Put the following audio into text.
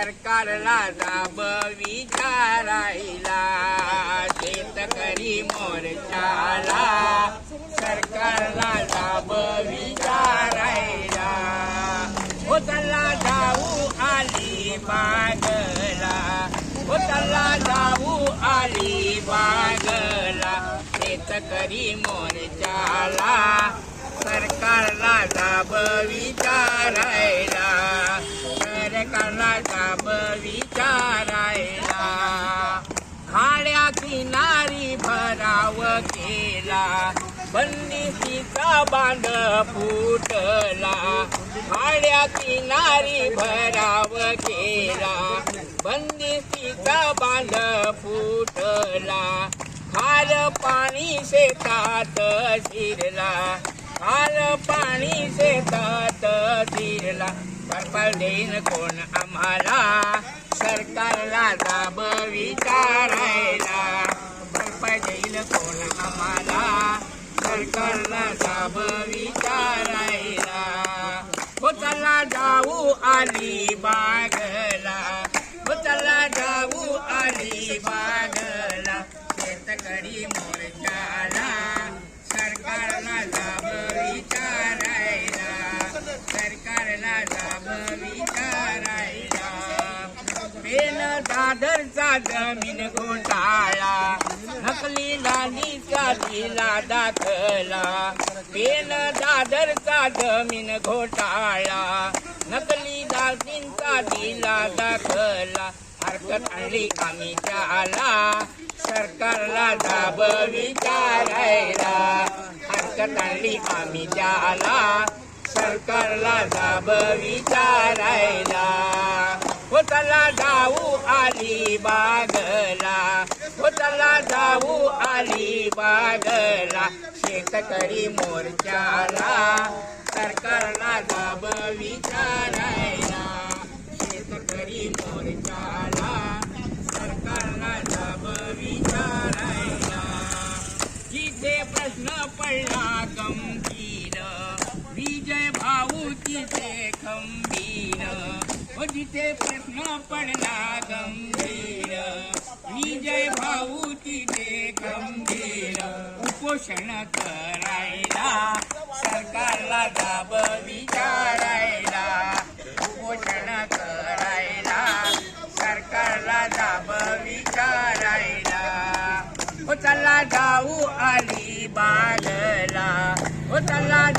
सरकारला जाब विचारायला शेतकरी मोर्चाला सरकारला जाब विचारायला होतला जाऊ आली बागला होतला जाऊ आली बागला शेतकरी मोर्चाला सरकारला जाब विचारायला विचारायला. खाड्या किनारी भराव केला. बंदिशीचा बांध फुटला. खाड्या किनारी भराव केला. बंदिशीचा बांध फुटला. खाल पाणी शेतात शिरला. खाल पाणी शेतात शिरला. पर्पल देईन कोण आम्हाला? सरकारला जाब विचारायला. बर्फ देईल कोण आम्हाला? सरकारला जाब विचारायला. हो चला जाऊ आली बागला. हो चला जाऊ आली बागला. शेतकरी मोर जमीन घोटाळा नकली लालीचा दिला दाखला. पेन दादरचा जमीन घोटाळा नकली दादींचा दिला दाखला. हरकत आणली आम्ही त्याला सरकारला दाब विचारायला हरकत आणली आम्ही त्याला सरकारला दाब विचारायला आली बागला. हो जाऊ आली बागला. शेतकरी मोर्चाला सरकारला जाब विचारायला शेतकरी मोर्चाला सरकारला जाब विचारायला जिथे प्रश्न पडला गंभीर हो जिथे प्रश्न पडला गंभीर. विजय भाऊ तिथे गंभीर. उपोषण करायला सरकारला जाब विचारायला. उपोषण करायला सरकारला जाब विचारायला. हो चला जाऊ आली बागला हो चला